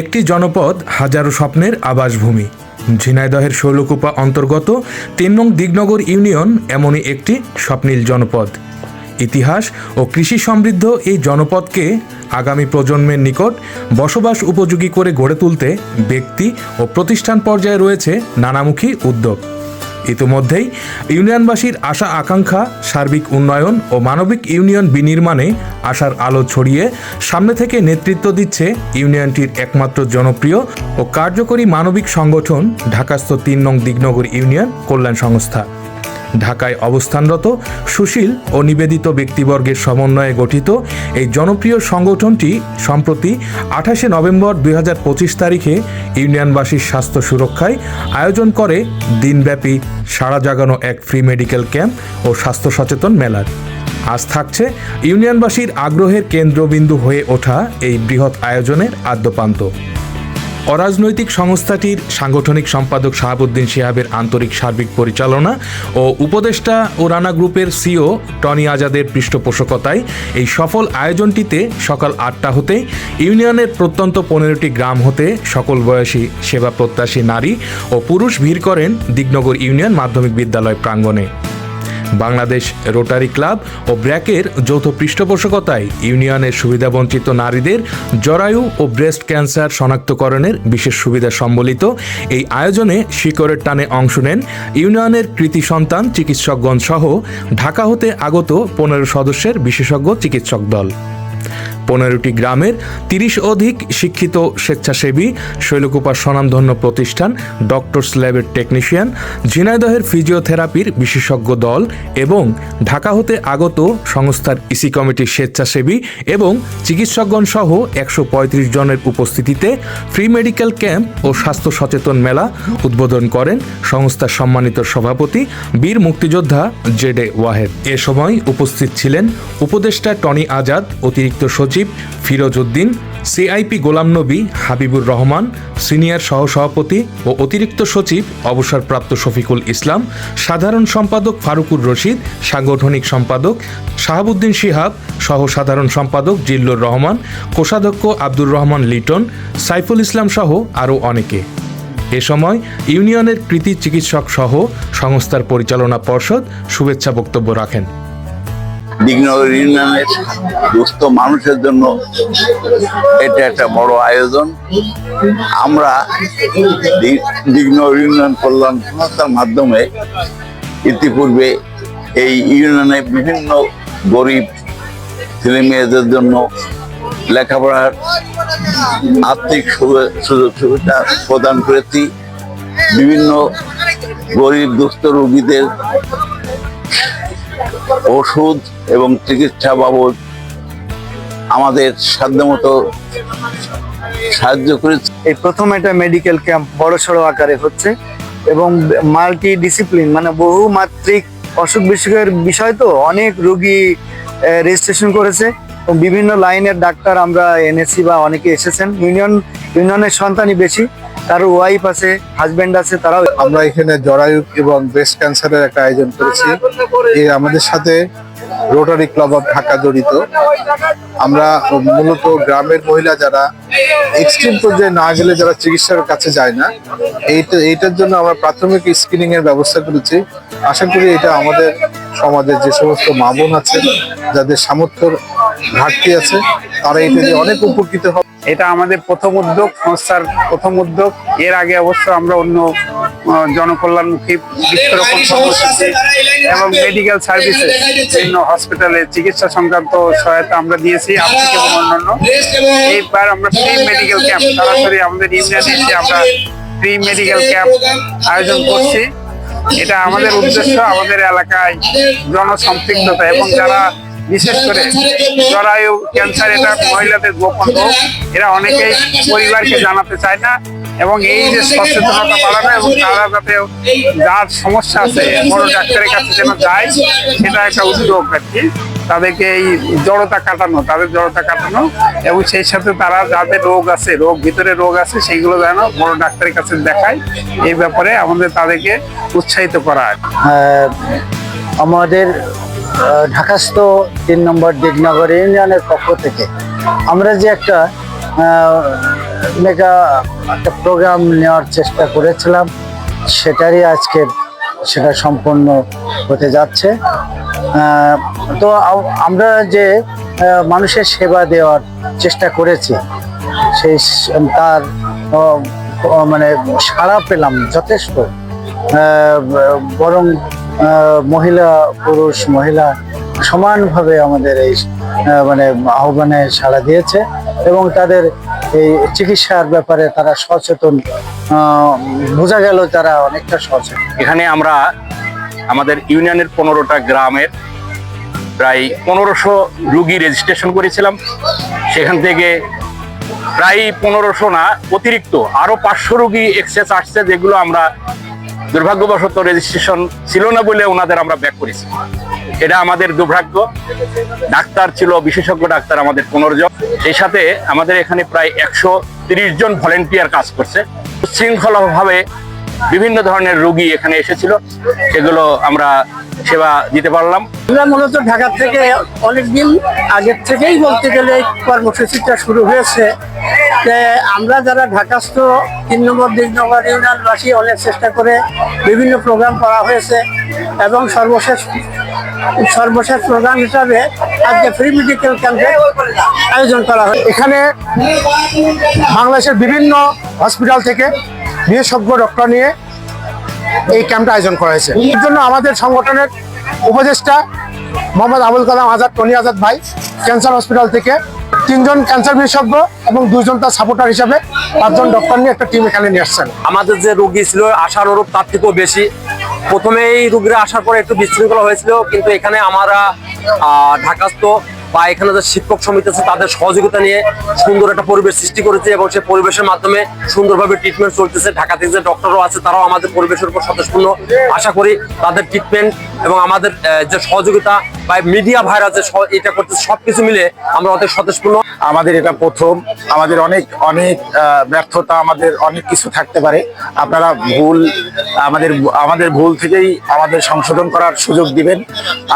একটি জনপদ হাজারো স্বপ্নের আবাসভূমি। ঝিনাইদহের শৈলকুপা অন্তর্গত তিন নং দিগনগর ইউনিয়ন এমনই একটি স্বপ্নীল জনপদ। ইতিহাস ও কৃষি সমৃদ্ধ এই জনপদকে আগামী প্রজন্মের নিকট বসবাস উপযোগী করে গড়ে তুলতে ব্যক্তি ও প্রতিষ্ঠান পর্যায়ে রয়েছে নানামুখী উদ্যোগ। ইতিমধ্যেই ইউনিয়নবাসীর আশা আকাঙ্ক্ষা, সার্বিক উন্নয়ন ও মানবিক ইউনিয়ন বিনির্মাণে আশার আলো ছড়িয়ে সামনে থেকে নেতৃত্ব দিচ্ছে ইউনিয়নটির একমাত্র জনপ্রিয় ও কার্যকরী মানবিক সংগঠন ঢাকাস্থ তিন নং দিগনগর ইউনিয়ন কল্যাণ সংস্থা। ঢাকায় অবস্থানরত সুশীল ও নিবেদিত ব্যক্তিবর্গের সমন্বয়ে গঠিত এই জনপ্রিয় সংগঠনটি সম্প্রতি আঠাশে নভেম্বর দুই হাজার পঁচিশ তারিখে ইউনিয়নবাসীর স্বাস্থ্য সুরক্ষায় আয়োজন করে দিনব্যাপী সারা জাগানো এক ফ্রি মেডিকেল ক্যাম্প ও স্বাস্থ্য সচেতন মেলার। আজ থাকছে ইউনিয়নবাসীর আগ্রহের কেন্দ্রবিন্দু হয়ে ওঠা এই বৃহৎ আয়োজনের আদ্যপান্ত। অরাজনৈতিক সংস্থাটির সাংগঠনিক সম্পাদক শাহাবুদ্দিন শিহাবের আন্তরিক সার্বিক পরিচালনা ও উপদেষ্টা ও রানা গ্রুপের সিও টনি আজাদের পৃষ্ঠপোষকতায় এই সফল আয়োজনটিতে সকাল আটটা হতে ইউনিয়নের প্রত্যন্ত পনেরোটি গ্রাম হতে সকল বয়সী সেবা প্রত্যাশী নারী ও পুরুষ ভিড় করেন দিগনগর ইউনিয়ন মাধ্যমিক বিদ্যালয় প্রাঙ্গণে। বাংলাদেশ রোটারি ক্লাব ও ব্র্যাকের যৌথ পৃষ্ঠপোষকতায় ইউনিয়নের সুবিধাবঞ্চিত নারীদের জরায়ু ও ব্রেস্ট ক্যান্সার শনাক্তকরণের বিশেষ সুবিধা সম্বলিত এই আয়োজনে শিকড়ের টানে অংশ নেন ইউনিয়নের কৃতি সন্তান চিকিৎসকগণ সহ ঢাকা হতে আগত পনেরো সদস্যের বিশেষজ্ঞ চিকিৎসক দল। পনেরোটি গ্রামের তিরিশ অধিক শিক্ষিত স্বেচ্ছাসেবী শৈলকুপার স্বনামধন্য প্রতিষ্ঠান ডক্টর স্ল্যাবের টেকনিশিয়ান, ঝিনাইদহের ফিজিওথেরাপির বিশেষজ্ঞ দল এবং ঢাকা হতে আগত সংস্থার ইসি কমিটির স্বেচ্ছাসেবী এবং চিকিৎসকগণ সহ একশো পঁয়ত্রিশ জনের উপস্থিতিতে ফ্রি মেডিকেল ক্যাম্প ও স্বাস্থ্য সচেতন মেলা উদ্বোধন করেন সংস্থার সম্মানিত সভাপতি বীর মুক্তিযোদ্ধা জেডে ওয়াহেদ। এ সময় উপস্থিত ছিলেন উপদেষ্টা টনি আজাদ, অতিরিক্ত সচিব ফিরোজ উদ্দিন সিআইপি গোলাম নবী, হাবিবুর রহমান, সিনিয়র সহসভাপতি ও অতিরিক্ত সচিব অবসরপ্রাপ্ত শফিকুল ইসলাম, সাধারণ সম্পাদক ফারুকুর রশিদ, সাংগঠনিক সম্পাদক শাহাবুদ্দিন শিহাব সহ সাধারণ সম্পাদক জিল্লুর রহমান, কোষাধ্যক্ষ আব্দুর রহমান লিটন, সাইফুল ইসলাম সহ আরও অনেকে। এ সময় ইউনিয়নের কৃতি চিকিৎসক সহ সংস্থার পরিচালনা পর্ষদ শুভেচ্ছা বক্তব্য রাখেন। দিগনগর ইউনিয়নের দুস্থ মানুষের জন্য এটা একটা বড় আয়োজন। আমরা দিগনগর ইউনিয়ন কল্যাণ সংস্থার মাধ্যমে ইতিপূর্বে এই ইউনিয়নে বিভিন্ন গরিব ছেলে মেয়েদের জন্য লেখাপড়ার আর্থিক সুযোগ সুবিধা প্রদান করেছি। বিভিন্ন গরিব দুস্থ রোগীদের ওষুধ এবং চিকিৎসা বাবদ আমাদের সাধ্যমতো সাহায্য করেছে। এই প্রথম একটা মেডিকেল ক্যাম্প বড় সড়ো আকারে হচ্ছে এবং মাল্টি ডিসিপ্লিন মানে বহুমাত্রিক অসুখ বিসুখের বিষয় তো অনেক রোগী রেজিস্ট্রেশন করেছে বিভিন্ন লাইনের ডাক্তার আমরা এনেছি বা অনেকে এসেছেন। ইউনিয়ন ইউনিয়নের সন্তানই বেশি। কারও ওয়াইফ আছে হাজবেন্ড আছে, তারাও আমরা এখানে জরায়ু এবং ব্রেস্ট ক্যান্সারের একটা আয়োজন করেছি। এই আমাদের সাথে রোটারি ক্লাব অফ ঢাকা জড়িত। আমরা মূলত গ্রামের মহিলা যারা এক্সট্রিম পর্যায়ে না গেলে যারা চিকিৎসার কাছে যায় না, এইটা, এইটার জন্য আমরা প্রাথমিক স্ক্রিনিং এর ব্যবস্থা করেছি। আশা করি এটা আমাদের সমাজের যে সমস্ত মা বোন আছে, যাদের সামর্থ্যর ঘাটতি আছে, তারা এটা দিয়ে অনেক উপকৃত হবে। এটা আমাদের প্রথম উদ্যোগ, সংস্থার প্রথম উদ্যোগ। এর আগে অবশ্য আমরা অন্য জনকল্যাণমুখী বৃক্ষরোপণ কর্মসূচি এবং মেডিকেল সার্ভিসেস বিভিন্ন হসপিটালে চিকিৎসা সংক্রান্ত সহায়তা আমরা দিয়েছি আর্থিক এবং অন্যান্য। এইবার আমরা ফ্রি মেডিকেল ক্যাম্প সরাসরি আমাদের ইউনিয়নে আমরা ফ্রি মেডিকেল ক্যাম্প আয়োজন করছি। এটা আমাদের উদ্দেশ্য, আমাদের এলাকায় জনসম্পৃক্ততা এবং যারা বিশেষ করে জরায়ু ক্যান্সার, এটা মহিলাদের গোপন রোগ। এরা অনেকেই পরিবারকে জানাতে চায় না এবং এই যে সচেতনতা বাড়ানো এবং তারা যাতে যার সমস্যা আছে বড় ডাক্তারের কাছে যেন যায়, সেটা একটা উদ্যোগ আর কি। তাদেরকে এই জড়তা কাটানো, তাদের জড়তা কাটানো এবং সেই সাথে তারা যাদের রোগ আছে, রোগ ভিতরে রোগ আছে সেইগুলো যেন বড় ডাক্তারের কাছে দেখায়। এই ব্যাপারে আমাদের তাদেরকে উৎসাহিত করা আমাদের ঢাকাস্থ তিন নম্বর দিগনগর ইউনিয়নের পক্ষ থেকে আমরা যে একটা মেগা একটা প্রোগ্রাম নেওয়ার চেষ্টা করেছিলাম, সেটারই আজকে সেটা সম্পন্ন হতে যাচ্ছে। তো আমরা যে মানুষের সেবা দেওয়ার চেষ্টা করেছি, সেই তার মানে সাড়া পেলাম যথেষ্ট। বরং মহিলা পুরুষ, মহিলা সমানভাবে আমাদের এই মানে আহ্বানে সাড়া দিয়েছে এবং তাদের এই চিকিৎসার ব্যাপারে তারা সচেতন বোঝা গেল তারা অনেকটা সচেতন। এখানে আমরা আমাদের ইউনিয়নের পনেরোটা গ্রামের প্রায় পনেরোশো রুগী রেজিস্ট্রেশন করেছিলাম। সেখান থেকে প্রায় পনেরোশো না, অতিরিক্ত আরও পাঁচশো রুগী এক্সেস আসছে যেগুলো আমরা দুর্ভাগ্যবশত রেজিস্ট্রেশন ছিল না বলে ওনাদের আমরা ব্যাক করেছি। এটা আমাদের দুর্ভাগ্য। ডাক্তার ছিল, বিশেষজ্ঞ ডাক্তার আমাদের পুনর্জন। জন সেই সাথে আমাদের এখানে প্রায় একশো জন ভলেন্টিয়ার কাজ করছে। শৃঙ্খলাভাবে বিভিন্ন ধরনের রোগী এখানে এসেছিল। সেগুলো আমরা সেবা দিতে পারলাম। আমরা মূলত ঢাকা থেকে অনেকদিন আগের থেকেই বলতে গেলে এই কর্মসূচিটা শুরু হয়েছে। আমরা যারা ঢাকাস্থ তিন নম্বর দিগনগর ইউনিয়নবাসী অনেক চেষ্টা করে বিভিন্ন প্রোগ্রাম করা হয়েছে এবং সর্বশেষ সর্বশেষ প্রোগ্রাম হিসাবে আজকে ফ্রি মেডিকেল ক্যাম্পের আয়োজন করা হয় এখানে বাংলাদেশের বিভিন্ন হসপিটাল থেকে বিশেষজ্ঞ ডক্টর নিয়ে এই ক্যাম্পটা আয়োজন করা হয়েছে। এর জন্য আমাদের সংগঠনের উপদেষ্টা মোহাম্মদ আবুল কালাম আজাদ, টনি আজাদ ভাই, ক্যান্সার হসপিটাল থেকে তিনজন ক্যান্সার বিশেষজ্ঞ এবং দুজন তার সাপোর্টার হিসাবে পাঁচজন ডক্টর নিয়ে একটা টিম এখানে নিয়ে আসছেন। আমাদের যে রুগী ছিল, আশার অনুরূপ তার থেকেও বেশি। প্রথমে এই রুগীরা আসার পরে একটু বিশৃঙ্খলা হয়েছিল, কিন্তু এখানে আমরা ঢাকাস্থ বা এখানে যে শিক্ষক সমিতি আছে, তাদের সহযোগিতা নিয়ে সুন্দর একটা পরিবেশ সৃষ্টি করেছে এবং সেই পরিবেশের মাধ্যমে সুন্দরভাবে ট্রিটমেন্ট চলতেছে। ঢাকা থেকে যে ডক্টরও আছে, তারাও আমাদের পরিবেশের উপর সন্তোষপূর্ণ আশা করি তাদের ট্রিটমেন্ট এবং আমাদের যে সহযোগিতা বা মিডিয়া ভাইরাস যে এটা করতেছে, সবকিছু মিলে আমরা অনেক সন্তোষপূর্ণ আমাদের এটা প্রথম আমাদের অনেক অনেক ব্যর্থতা, আমাদের অনেক কিছু থাকতে পারে। আপনারা ভুল, আমাদের আমাদের ভুল থেকেই আমাদের সংশোধন করার সুযোগ দিবেন।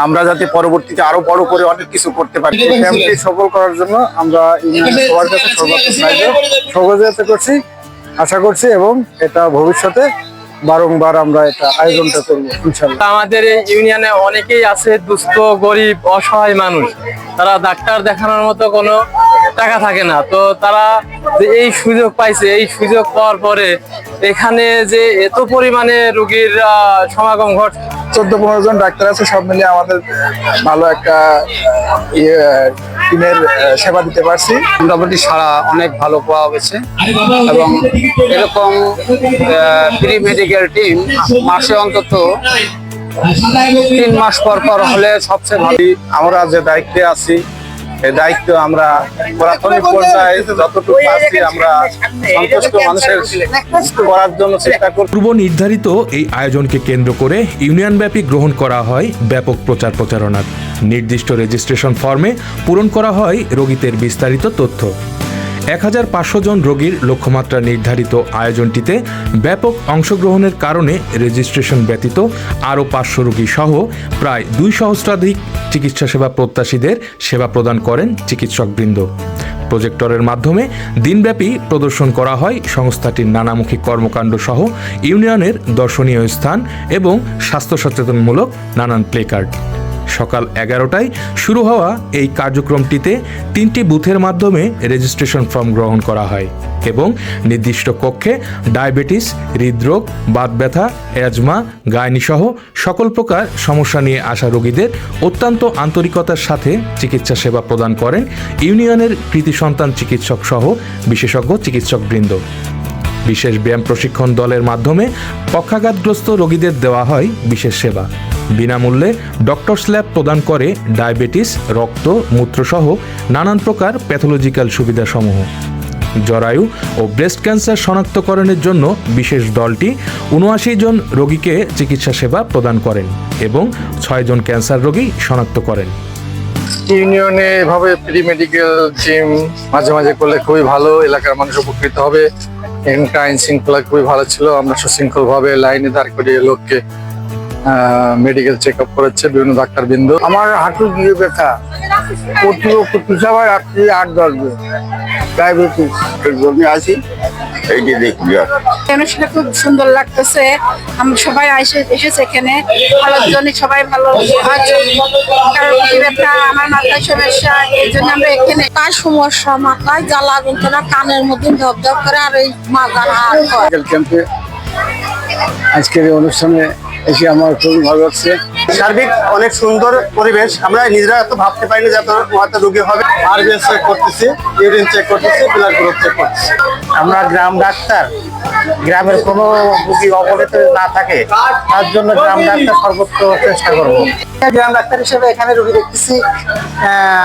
আমরা যাতে পরবর্তীতে আরও বড় করে অনেক কিছু করতে পারি। ক্যাম্পটি সফল করার জন্য আমরা সবার কাছে সহযোগিতা করছি। আশা করছি এবং এটা ভবিষ্যতে বারংবার আমরা এটা আয়োজনটা করব আমাদের এই ইউনিয়নে অনেকেই আছে দুস্থ, গরিব, অসহায় মানুষ। তারা ডাক্তার দেখানোর মতো কোনো টাকা থাকে না। তো তারা যে এই সুযোগ পাইছে এই সুযোগ পাওয়ার পরে এখানে যে এত পরিমাণে রোগীর সমাগম ঘট চোদ্দ পনেরো জন ডাক্তার আছে সব মিলে আমাদের ভালো একটা ইয়ে টিমের সেবা দিতে পারছি। মোটামুটি সারা অনেক ভালো পাওয়া গেছে। এবং এরকম প্রি মেডিকেল টিম মাসে অন্তত তিন মাস পর পর হলে সবচেয়ে ভালো। আমরা যে দায়িত্বে আছি এই দায়িত্ব আমরা প্রাথমিক পর্যায়ে যতটুকু পারছি আমরা সন্তুষ্ট মানুষের করার জন্য চেষ্টা করব পূর্ব নির্ধারিত এই আয়োজনকে কেন্দ্র করে ইউনিয়নব্যাপী গ্রহণ করা হয় ব্যাপক প্রচার প্রচারণার। নির্দিষ্ট রেজিস্ট্রেশন ফর্মে পূরণ করা হয় রোগীদের বিস্তারিত তথ্য। এক হাজার পাঁচশো জন রোগীর লক্ষ্যমাত্রা নির্ধারিত আয়োজনটিতে ব্যাপক অংশগ্রহণের কারণে রেজিস্ট্রেশন ব্যতীত আরও পাঁচশো রোগী সহ প্রায় দুই সহস্রাধিক চিকিৎসা সেবা প্রত্যাশীদের সেবা প্রদান করেন চিকিৎসকবৃন্দ। প্রজেক্টরের মাধ্যমে দিনব্যাপী প্রদর্শন করা হয় সংস্থাটির নানামুখী কর্মকাণ্ড সহ ইউনিয়নের দর্শনীয় স্থান এবং স্বাস্থ্য সচেতনমূলক নানান প্লেকার্ড সকাল এগারোটায় শুরু হওয়া এই কার্যক্রমটিতে তিনটি বুথের মাধ্যমে রেজিস্ট্রেশন ফর্ম গ্রহণ করা হয় এবং নির্দিষ্ট কক্ষে ডায়াবেটিস, হৃদরোগ, বাত ব্যথা, অ্যাজমা গায়নি সহ সকল প্রকার সমস্যা নিয়ে আসা রোগীদের অত্যন্ত আন্তরিকতার সাথে চিকিৎসা সেবা প্রদান করেন ইউনিয়নের কৃতি সন্তান চিকিৎসক সহ বিশেষজ্ঞ চিকিৎসকবৃন্দ। বিশেষ ব্যায়াম প্রশিক্ষণ দলের মাধ্যমে পক্ষাঘাতগ্রস্ত রোগীদের দেওয়া হয় বিশেষ সেবা। বিনামূল্যে ডক্টর স্ল্যাব প্রদান করে ডায়াবেটিস, রক্ত, মূত্রসহ নানান প্রকার প্যাথোলজিক্যাল সুবিধাসমূহ। জরায়ু ও ব্রেস্ট ক্যান্সার শনাক্তকরণের জন্য বিশেষ দলটি উনআশি জন রোগীকে চিকিৎসা সেবা প্রদান করেন এবং ছয়জন ক্যান্সার রোগী শনাক্ত করেন। ইউনিয়নে এভাবে প্রি মেডিকেল জিম মাঝে মাঝে করলে খুবই ভালো, এলাকার মানুষ উপকৃত হবে। এখানকার আইন শৃঙ্খলা খুবই ভালো ছিল, আমরা সুশৃঙ্খলভাবে লাইনে দাঁড় করিয়ে লোককে মেডিকেল চেক আপ করাচ্ছে বিভিন্ন ডাক্তার বিন্দু আমার হাঁটু গিয়ে ব্যথা। সবাই রাত্রি আট দশ দিন। দেখবি আর অনুষ্ঠানটা খুব সুন্দর লাগতেছে। আমরা সবাই এসে এসেছে এখানে। ভালোর জন্য সবাই ভালো। কারণ আমার মাথায় সমস্যা এই জন্য আমরা এখানে সমস্যা মাথায় জ্বালা যন্ত্রণা কানের মধ্যে ধপ ধপ করে আর এই মাজার হাত ক্যাম্পে আজকের এই অনুষ্ঠানে এসে আমার খুবই ভালো লাগছে। সার্বিক অনেক সুন্দর পরিবেশ। আমরা নিজেরা এত ভাবতে পারি না যে এত হয়তো রোগী হবে। আরবিএস চেক করতেছি ইউরিন চেক করতেছি ব্লাড গ্রুপ চেক করতেছি। আমরা গ্রাম ডাক্তার। গ্রামের কোনো রোগী অবহেলিত না থাকে তার জন্য গ্রাম ডাক্তার সর্বোচ্চ চেষ্টা করব। গ্রাম ডাক্তার হিসেবে এখানে রোগী দেখতেছি।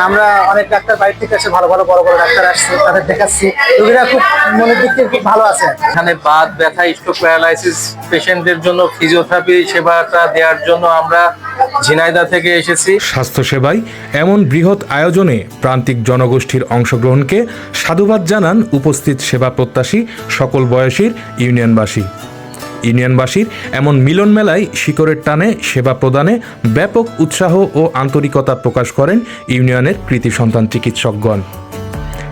আমরা অনেক ডাক্তার বাইরে থেকে এসে ভালো ভালো বড় বড় ডাক্তার আসছে তাদের দেখাচ্ছি। রোগীরা খুব মনের দিক থেকে খুব ভালো আছে। এখানে বাদ ব্যথা স্ট্রোক প্যারালাইসিস পেশেন্টদের জন্য ফিজিওথেরাপি সেবাটা দেওয়ার জন্য আমরা ঝিনাইদা থেকে এসেছি। স্বাস্থ্যসেবায় এমন বৃহৎ আয়োজনে প্রান্তিক জনগোষ্ঠীর অংশগ্রহণকে সাধুবাদ জানান উপস্থিত সেবা প্রত্যাশী সকল বয়সীর ইউনিয়নবাসী। ইউনিয়নবাসীর এমন মিলন মেলায় শিকড়ের টানে সেবা প্রদানে ব্যাপক উৎসাহ ও আন্তরিকতা প্রকাশ করেন ইউনিয়নের কৃতি সন্তান চিকিৎসকগণ।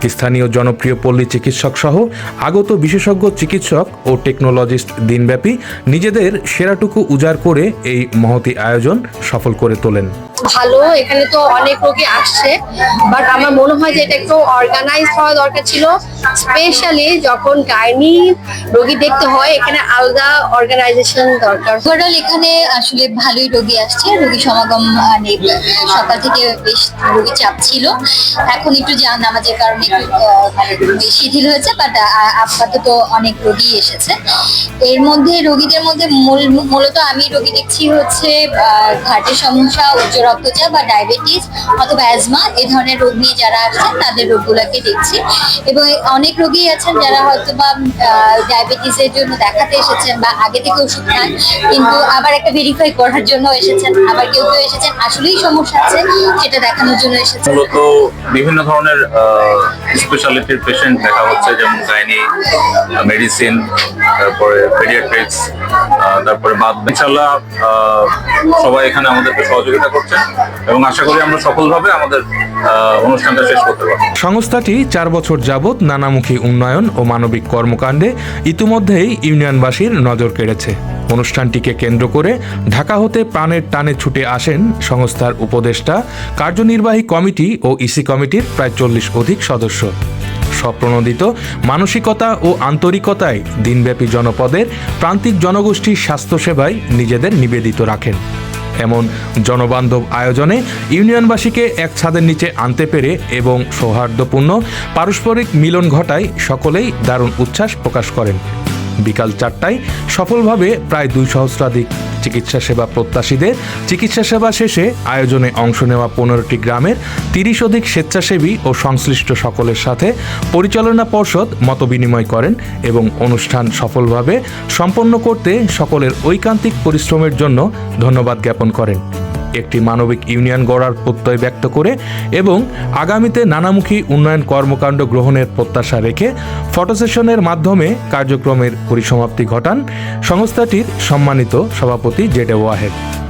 স্থানীয় জনপ্রিয় পল্লী চিকিৎসক সহ আগত বিশেষজ্ঞ চিকিৎসক ও টেকনোলজিস্ট দিনব্যাপী নিজেদের সেরাটুকু উজাড় করে এই মহতি আয়োজন সফল করে তোলেন। ভালো, এখানে তো অনেক রোগী আসছে বাট আমার মনে হয় যে এটা একটু অর্গানাইজ হওয়া দরকার ছিল স্পেশালি যখন গাইনি রোগী দেখতে হয়, এখানে আলাদা অর্গানাইজেশন দরকার। ওভারঅল এখানে আসলে ভালোই রোগী আসছে, রোগী সমাগম মানে সকাল থেকে বেশ রোগী চাপ ছিল। এখন একটু যা নামাজের কারণে একটু মানে শিথিল হয়েছে বাট আপাতত অনেক রোগী এসেছে। এর মধ্যে রোগীদের মধ্যে মূল- মূলত আমি রোগী দেখছি হচ্ছে ঘাটের সমস্যা উচ্চ রক্তচাপ বা ডায়াবেটিস অথবা অ্যাজমা এই ধরনের রোগ নিয়ে যারা আসছেন তাদের রোগগুলোকে দেখছি। এবং অনেক রোগী আছেন যারা হয়তো বা ডায়াবেটিস এর জন্য দেখাতে এসেছেন বা আগে থেকে ওষুধ খান, কিন্তু আবার একটা ভেরিফাই করার জন্য এসেছেন, আবার কেউ কেউ এসেছেন, আসলেই সমস্যা আছে, সেটা দেখানোর জন্য এসেছেন। বিভিন্ন ধরনের স্পেশালিটির পেশেন্ট দেখা হচ্ছে, যেমন গাইনি মেডিসিন তারপরে পেডিয়াট্রিক্স তারপরে বাদ ইনশাল্লাহ সবাই এখানে আমাদেরকে সহযোগিতা করছে। এবং আশা করি আমরা সফলভাবে আমাদের অনুষ্ঠানটা শেষ করতে পারব। সংস্থাটি চার বছর যাবৎ নানামুখী উন্নয়ন ও মানবিক কর্মকাণ্ডে ইতিমধ্যেই ইউনিয়নবাসীর নজর কেড়েছে। অনুষ্ঠানটিকে কেন্দ্র করে ঢাকা হতে প্রাণের টানে ছুটে আসেন সংস্থার উপদেষ্টা, কার্যনির্বাহী কমিটি ও ইসি কমিটির প্রায় চল্লিশ অধিক সদস্য। স্বপ্রণোদিত মানসিকতা ও আন্তরিকতায় দিনব্যাপী জনপদের প্রান্তিক জনগোষ্ঠীর স্বাস্থ্যসেবায় নিজেদের নিবেদিত রাখেন। এমন জনবান্ধব আয়োজনে ইউনিয়নবাসীকে এক ছাদের নিচে আনতে পেরে এবং সৌহার্দ্যপূর্ণ পারস্পরিক মিলন ঘটায় সকলেই দারুণ উচ্ছ্বাস প্রকাশ করেন। বিকাল চারটায় সফলভাবে প্রায় দুই সহস্রাধিক চিকিৎসা সেবা প্রত্যাশীদের চিকিৎসা সেবা শেষে আয়োজনে অংশ নেওয়া পনেরোটি গ্রামের তিরিশ অধিক স্বেচ্ছাসেবী ও সংশ্লিষ্ট সকলের সাথে পরিচালনা পর্ষদ মতবিনিময় করেন এবং অনুষ্ঠান সফলভাবে সম্পন্ন করতে সকলের ঐকান্তিক পরিশ্রমের জন্য ধন্যবাদ জ্ঞাপন করেন। একটি মানবিক ইউনিয়ন গড়ার প্রত্যয় ব্যক্ত করে এবং আগামীতে নানামুখী উন্নয়ন কর্মকাণ্ড গ্রহণের প্রত্যাশা রেখে ফটো সেশনের মাধ্যমে কার্যক্রমের পরিসমাপ্তি ঘটান সংস্থাটির সম্মানিত সভাপতি জেডে ওয়াহেদ।